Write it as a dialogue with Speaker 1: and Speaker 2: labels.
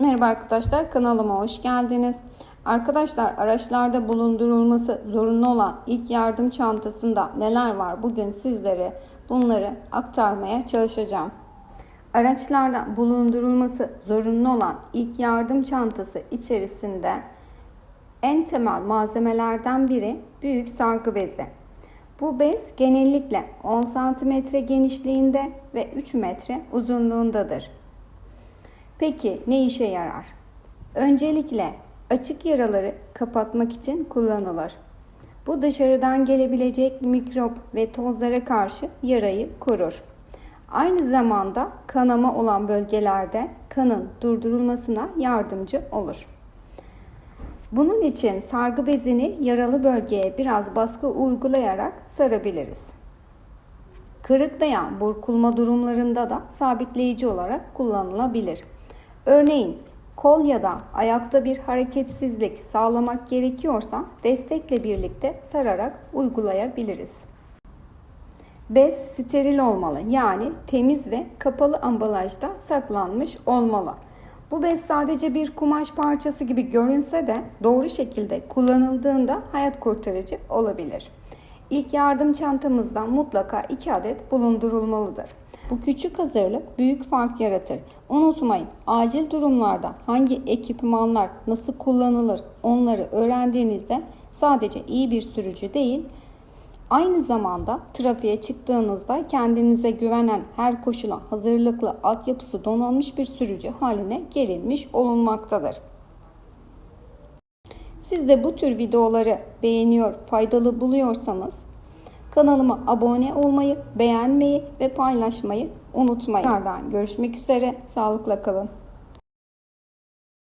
Speaker 1: Merhaba arkadaşlar kanalıma hoş geldiniz. Arkadaşlar araçlarda bulundurulması zorunlu olan ilk yardım çantasında neler var bugün sizlere bunları aktarmaya çalışacağım. Araçlarda bulundurulması zorunlu olan ilk yardım çantası içerisinde en temel malzemelerden biri büyük sargı bezi. Bu bez genellikle 10 cm genişliğinde ve 3 metre uzunluğundadır. Peki ne işe yarar? Öncelikle açık yaraları kapatmak için kullanılır. Bu dışarıdan gelebilecek mikrop ve tozlara karşı yarayı korur. Aynı zamanda kanama olan bölgelerde kanın durdurulmasına yardımcı olur. Bunun için sargı bezini yaralı bölgeye biraz baskı uygulayarak sarabiliriz. Kırık veya burkulma durumlarında da sabitleyici olarak kullanılabilir. Örneğin kol ya da ayakta bir hareketsizlik sağlamak gerekiyorsa destekle birlikte sararak uygulayabiliriz. Bez steril olmalı yani temiz ve kapalı ambalajda saklanmış olmalı. Bu bez sadece bir kumaş parçası gibi görünse de doğru şekilde kullanıldığında hayat kurtarıcı olabilir. İlk yardım çantamızda mutlaka 2 adet bulundurulmalıdır. Bu küçük hazırlık büyük fark yaratır. Unutmayın, acil durumlarda hangi ekipmanlar nasıl kullanılır onları öğrendiğinizde sadece iyi bir sürücü değil, aynı zamanda trafiğe çıktığınızda kendinize güvenen her koşula hazırlıklı altyapısı donanmış bir sürücü haline gelinmiş olunmaktadır. Siz de bu tür videoları beğeniyor, faydalı buluyorsanız kanalıma abone olmayı, beğenmeyi ve paylaşmayı unutmayın. Tekrardan görüşmek üzere, sağlıkla kalın.